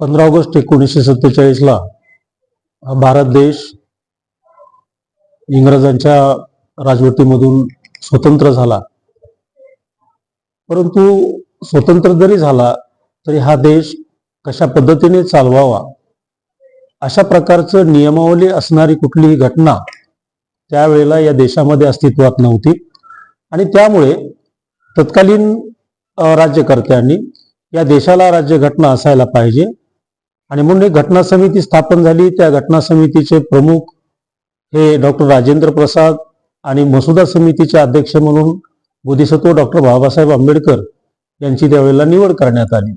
पंधरा ऑगस्ट एकोणीसशे सत्तेचाळीसला हा भारत देश इंग्रजांच्या राजवटीमधून स्वतंत्र झाला. परंतु स्वतंत्र जरी झाला तरी हा देश कशा पद्धतीने चालवावा अशा प्रकारचं नियमावली असणारी कुठलीही घटना त्यावेळेला या देशामध्ये अस्तित्वात नव्हती. आणि त्यामुळे तत्कालीन राज्यकर्त्यांनी या देशाला राज्यघटना असायला पाहिजे. आणि म्हणून एक घटना समिती स्थापन झाली. त्या घटना समितीचे प्रमुख हे डॉक्टर राजेंद्र प्रसाद आणि मसुदा समितीचे अध्यक्ष म्हणून बोधिसत्व डॉक्टर बाबासाहेब आंबेडकर यांची त्यावेळेला निवड करण्यात आली.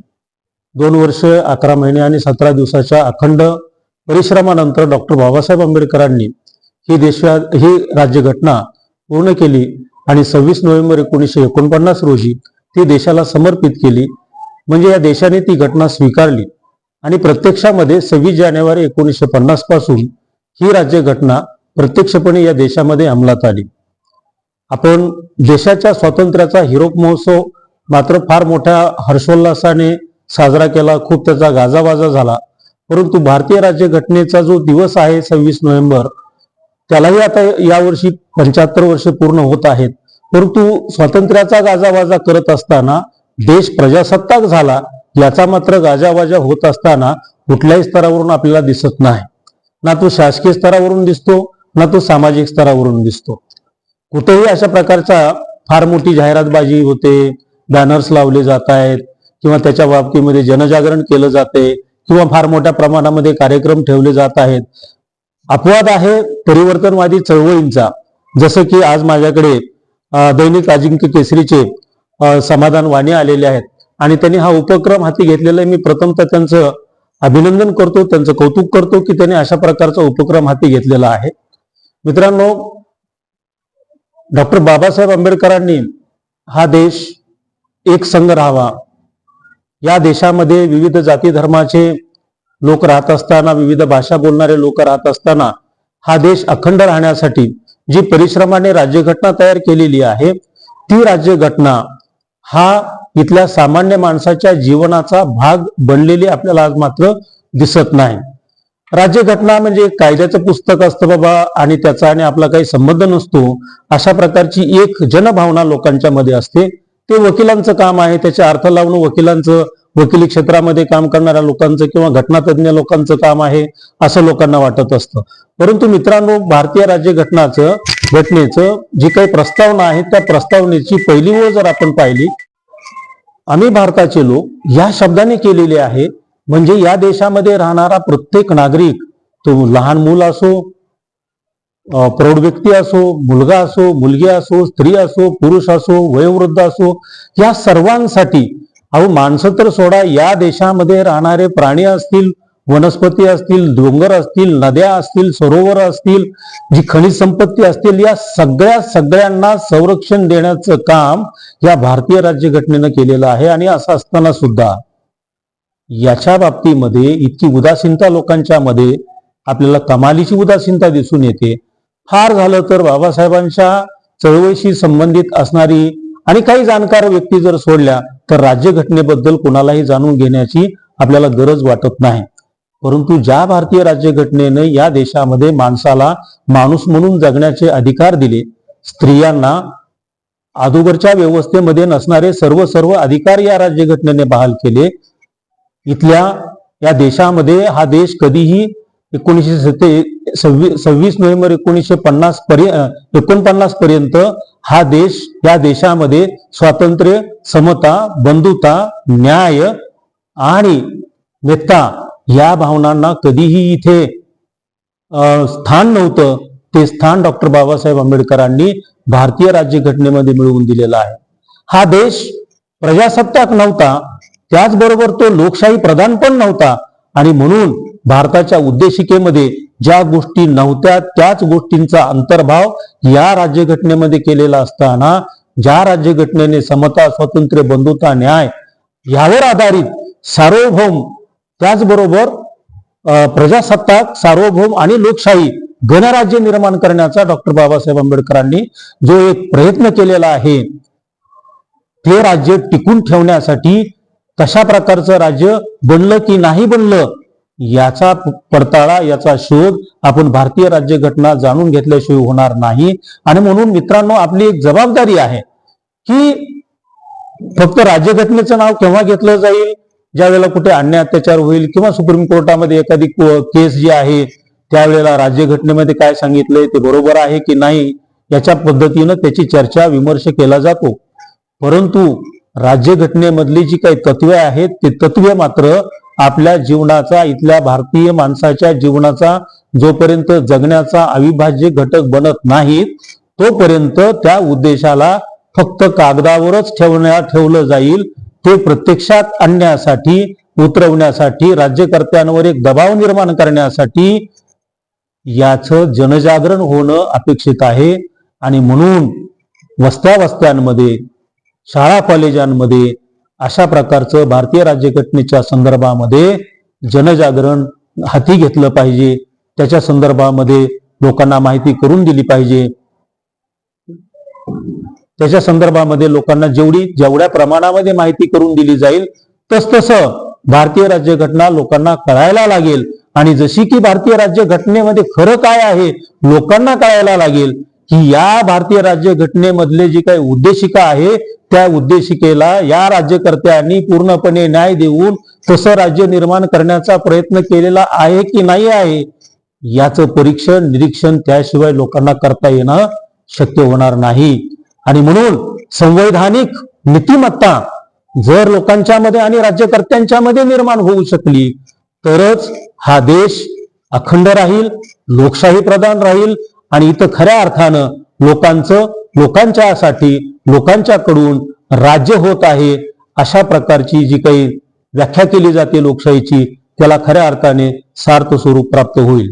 दोन वर्ष अकरा महिने आणि सतरा दिवसाच्या अखंड परिश्रमानंतर डॉक्टर बाबासाहेब आंबेडकरांनी ही देशा ही राज्यघटना पूर्ण केली आणि सव्वीस नोव्हेंबर एकोणीसशे एकोणपन्नास रोजी ती देशाला समर्पित केली. म्हणजे या देशाने ती घटना स्वीकारली. आणि प्रत्यक्षामध्ये सव्वीस जानेवारी एकोणीसशे पन्नासपासून ही राज्यघटना प्रत्यक्षपणे या देशामध्ये अंमलात आली. आपण देशाच्या स्वातंत्र्याचा हिरोप महोत्सव मात्र फार मोठ्या हर्षोल्लासाने साजरा केला खूप त्याचा गाजावाजा झाला. परंतु भारतीय राज्यघटनेचा जो दिवस आहे सव्वीस नोव्हेंबर त्यालाही आता यावर्षी पंच्याहत्तर वर्ष पूर्ण होत आहेत. परंतु स्वातंत्र्याचा गाजावाजा करत असताना देश प्रजासत्ताक झाला याचा मात्र गाजावाजा होत असताना कुठल्याही स्तरावरून आपल्याला दिसत नाही. ना तो शासकीय स्तरावरून दिसतो ना तो सामाजिक स्तरावरून दिसतो. कुठेही अशा प्रकारचा फार मोठी जाहिरातबाजी होते बॅनर्स लावले जात आहेत किंवा त्याच्या बाबतीमध्ये जनजागरण केलं जाते किंवा फार मोठ्या प्रमाणामध्ये कार्यक्रम ठेवले जात आहेत अपवाद आहे परिवर्तनवादी चळवळींचा. जसं की आज माझ्याकडे दैनिक अजिंक्य केसरीचे समाधान वाणी आलेले आहेत. आणि त्यांनी हा उपक्रम हाती घेतलेला आहे. मी प्रथमतः त्यांचं अभिनंदन करतो त्यांचं कौतुक करतो की त्यांनी अशा प्रकारचा उपक्रम हाती घेतलेला आहे. मित्रांनो डॉक्टर बाबासाहेब आंबेडकरांनी हा देश एक संघ राहावा. या देशामध्ये विविध जाती धर्माचे लोक राहत असताना विविध भाषा बोलणारे लोक राहत असताना हा देश अखंड राहण्यासाठी जी परिश्रमाने राज्यघटना तयार केलेली आहे ती राज्यघटना हा इथल्या सामान्य माणसाच्या जीवनाचा भाग बनलेली आपल्याला आज मात्र दिसत नाही. राज्यघटना म्हणजे कायद्याचं पुस्तक असतं बाबा आणि त्याचा आणि आपला काही संबंध नसतो. अशा प्रकारची एक जनभावना लोकांच्या मध्ये असते. ते वकिलांचं काम आहे त्याचे अर्थ लावणं वकिलांचं वकिली क्षेत्रामध्ये काम करणाऱ्या लोकांचं किंवा घटनातज्ञ लोकांचं काम आहे असं लोकांना वाटत असतं. परंतु मित्रांनो भारतीय राज्यघटनाचं घटनेचं जी काही प्रस्तावना आहे त्या प्रस्तावनेची पहिली ओळ जर आपण पाहिली आम्ही भारताचे लोक या शब्दाने केलेले आहे म्हणजे या देशामध्ये राहणारा प्रत्येक नागरिक तो लहान मूल असो प्रौढ व्यक्ती असो मुलगा असो मुलगी असो स्त्री असो पुरुष असो वयोवृद्ध असो या सर्वांसाठी अहो माणसं तर सोडा या देशामध्ये राहणारे प्राणी असतील वनस्पती असतील डोंगर असतील नद्या असतील सरोवर असतील जी खनिज संपत्ती असतील या सगळ्या सगळ्यांना संरक्षण देण्याचं काम या भारतीय राज्यघटनेनं केलेलं आहे. आणि असं असताना सुद्धा याच्या बाबतीमध्ये इतकी उदासीनता लोकांच्या मध्ये आपल्याला कमालीची उदासीनता दिसून येते. फार झालं तर बाबासाहेबांच्या चळवळीशी संबंधित असणारी आणि काही जाणकार व्यक्ती जर सोडल्या तर राज्यघटनेबद्दल कोणालाही जाणून घेण्याची आपल्याला गरज वाटत नाही. परंतु ज्या भारतीय राज्यघटनेने या देशामध्ये माणसाला माणूस म्हणून जगण्याचे अधिकार दिले स्त्रियांना अगोदरच्या व्यवस्थेमध्ये नसणारे सर्व सर्व अधिकार या राज्यघटनेने बहाल केले. इथल्या या देशामध्ये हा देश कधीही एकोणीसशे सत्ते सव्वीस सव्वीस नोव्हेंबर एकोणीसशे पन्नास पर्यंत एकोणपन्नास पर्यंत हा देश या देशामध्ये स्वातंत्र्य समता बंधुता न्याय आणि मेत्ता या भावनांना कधीही इथे स्थान नव्हतं. ते स्थान डॉक्टर बाबासाहेब आंबेडकरांनी भारतीय राज्यघटनेमध्ये मिळवून दिलेला आहे. हा देश प्रजासत्ताक नव्हता. त्याचबरोबर तो लोकशाही प्रधान पण नव्हता. आणि म्हणून भारताच्या उद्देशिकेमध्ये ज्या गोष्टी नव्हत्या त्याच गोष्टींचा अंतर्भाव या राज्यघटनेमध्ये केलेला असताना ज्या राज्यघटनेने समता स्वातंत्र्य बंधुता न्याय यावर आधारित सार्वभौम त्याचबरोबर प्रजासत्ताक सार्वभौम आणि लोकशाही गणराज्य निर्माण करण्याचा डॉक्टर बाबासाहेब आंबेडकरांनी जो एक प्रयत्न केलेला आहे ते राज्य टिकून ठेवण्यासाठी कशा प्रकारचं राज्य बनलं की नाही बनलं याचा पडताळा याचा शोध आपण भारतीय राज्यघटना जाणून घेतल्याशिवाय होणार नाही. आणि म्हणून मित्रांनो आपली एक जबाबदारी आहे की फक्त राज्यघटनेचं नाव केव्हा घेतलं जाईल? ज्या वेळेला कुठे अन्याय अत्याचार होईल किंवा सुप्रीम कोर्टामध्ये एखादी केस जी आहे त्यावेळेला राज्यघटनेमध्ये काय सांगितलंय ते बरोबर आहे की नाही याच्या पद्धतीनं त्याची चर्चा विमर्श केला जातो. परंतु राज्यघटनेमधली जी काही तत्वे आहेत ते तत्वे मात्र आपल्या जीवनाचा इथल्या भारतीय माणसाच्या जीवनाचा जोपर्यंत जगण्याचा अविभाज्य घटक बनत नाहीत तोपर्यंत त्या उद्देशाला फक्त कागदावरच ठेवण्या ठेवलं जाईल ते प्रत्यक्षात आणण्यासाठी उतरवण्यासाठी राज्यकर्त्यांवर एक दबाव निर्माण करण्यासाठी याचं जनजागरण होणं अपेक्षित आहे. आणि म्हणून वस्त्या वस्त्यांमध्ये शाळा कॉलेजांमध्ये अशा प्रकारचं भारतीय राज्यघटनेच्या संदर्भामध्ये जनजागरण हाती घेतलं पाहिजे. त्याच्या संदर्भामध्ये लोकांना माहिती करून दिली पाहिजे. त्याच्या संदर्भामध्ये लोकांना जेवढी जेवढ्या प्रमाणामध्ये माहिती करून दिली जाईल तस तसं भारतीय राज्यघटना लोकांना कळायला लागेल. आणि जशी की भारतीय राज्यघटनेमध्ये खरं काय आहे लोकांना कळायला लागेल की या भारतीय राज्यघटनेमधले जी काही उद्देशिका आहे त्या उद्देशिकेला या राज्यकर्त्यांनी पूर्णपणे न्याय देऊन तसं राज्य निर्माण करण्याचा प्रयत्न केलेला आहे की नाही आहे याचं परीक्षण निरीक्षण त्याशिवाय लोकांना करता येणं शक्य होणार नाही. आणि म्हणून संवैधानिक नीतिमत्ता जर लोकांच्या मध्ये आणि राज्यकर्त्यांच्या मध्ये निर्माण होऊ शकली तरच हा देश अखंड राहील लोकशाही प्रधान राहील आणि इथं खऱ्या अर्थानं लोकांचं लोकांच्यासाठी लोकांच्याकडून राज्य होत आहे अशा प्रकारची जी काही व्याख्या केली जाते लोकशाहीची त्याला खऱ्या अर्थाने सार्थ स्वरूप प्राप्त होईल.